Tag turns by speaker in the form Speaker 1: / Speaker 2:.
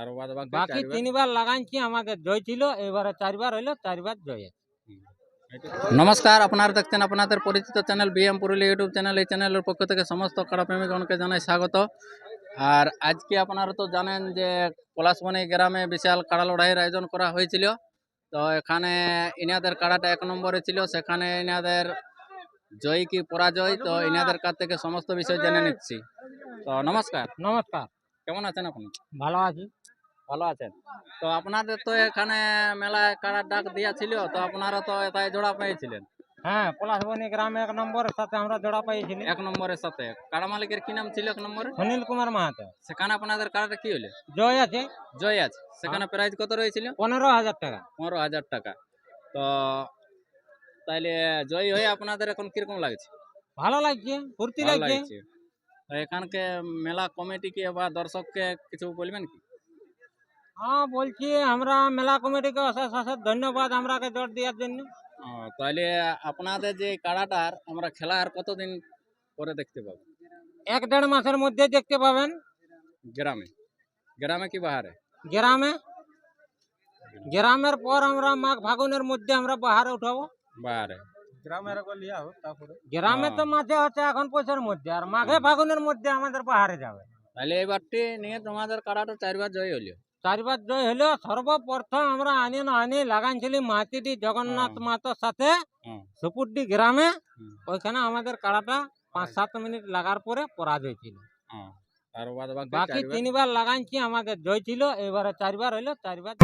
Speaker 1: আর বাদ বাকি
Speaker 2: তিনবার লাগাইছি আমাদের জয় ছিল এবারে চারবার হইল চারবার জয় আছে।
Speaker 1: নমস্কার আপনারা দেখছেন আপনাদের পরিচিত channel BM Purulia YouTube channel. এই চ্যানেলের পক্ষ থেকে সমস্ত কাড়াপ্রেমিকগণকে জানাই স্বাগত। আর আজকে আপনারা তো জানেন যে পলাশবনি গ্রামে বিশাল কাড়া লড়াইয়ের আয়োজন করা হয়েছিল। তো এখানে ইনাদের কাড়াটা এক নম্বরে ছিল সেখানে ইনাদের জয় কি পরাজয়? তো ইনাদের কাছ থেকে সমস্ত বিষয় জেনে নিচ্ছি। তো নমস্কার।
Speaker 2: নমস্কার।
Speaker 1: কেমন আছেন আপনি?
Speaker 2: ভালো আছি।
Speaker 1: ভালো আছেন? তো আপনাদের তো এখানে মেলায় কাড়ার ডাক দিয়া ছিল তো আপনারা তো এটাই জোড়া পেয়েছিলেন।
Speaker 2: হ্যাঁ পলাশবনি গ্রামে এক নম্বরের সাথে আমরা জোড়া পাইছিলি
Speaker 1: এক নম্বরের সাথে। কাড়া মালিকের কি নাম ছিল এক নম্বরে?
Speaker 2: সুনীল কুমার মাহাতো।
Speaker 1: সেখানে আপনাদের কাড়াটা কি হলো?
Speaker 2: জয় আছে।
Speaker 1: জয় আছে। সেখানে প্রাইজ কত রয়েছিল?
Speaker 2: পনেরো হাজার টাকা।
Speaker 1: পনেরো হাজার টাকা। তো তাইলে জয় হয়ে আপনাদের এখন কীরকম লাগছে?
Speaker 2: ভালো লাগছে ফুর্তি লাগছে।
Speaker 1: এখানকে মেলা কমিটিকে বা দর্শককে কিছু বলবেন কি?
Speaker 2: হ্যাঁ বলছি আমরা মেলা কমিটিকে অশেষ অশেষ ধন্যবাদ আমরাকে জোর দেওয়ার জন্য।
Speaker 1: তাহলে আপনাদের যে কাড়াটার আমরা খেলা আর কতদিন পরে দেখতে পাবো?
Speaker 2: এক দেড় মাসের মধ্যে দেখতে পাবেন।
Speaker 1: গ্রামে। গ্রামে কি বাহারে?
Speaker 2: গ্রামে? গ্রামের পর আমরা মাঘ ফাগুনের মধ্যে আমরা বাহারে উঠাবো।
Speaker 1: বাহারে।
Speaker 2: গ্রামে তো
Speaker 1: হ্যাঁ।
Speaker 2: মাঝে হচ্ছে এখন পয়সার মধ্যে আর মাঘে ফাগুনের মধ্যে আমাদের বাহারে যাবে।
Speaker 1: তাহলে এবারটি নিয়ে তোমাদের কাড়াটা চারবার জয় হলো
Speaker 2: চারবার জয় হলেও সর্বপ্রথম আমরা আনি না আনি লাগাইছিলি মাতিটি জগন্নাথ
Speaker 1: হ্যাঁ।
Speaker 2: মাতার সাথে
Speaker 1: হুম।
Speaker 2: সুপুরডি গ্রামে ওইখানে আমাদের কাড়াটা পাঁচ সাত মিনিট লাগার পরে পরাজ ছিল
Speaker 1: হ্যাঁ। বাকি
Speaker 2: তিনবার লাগানছি আমাদের জয় ছিল এবারে চারবার হইল চারবার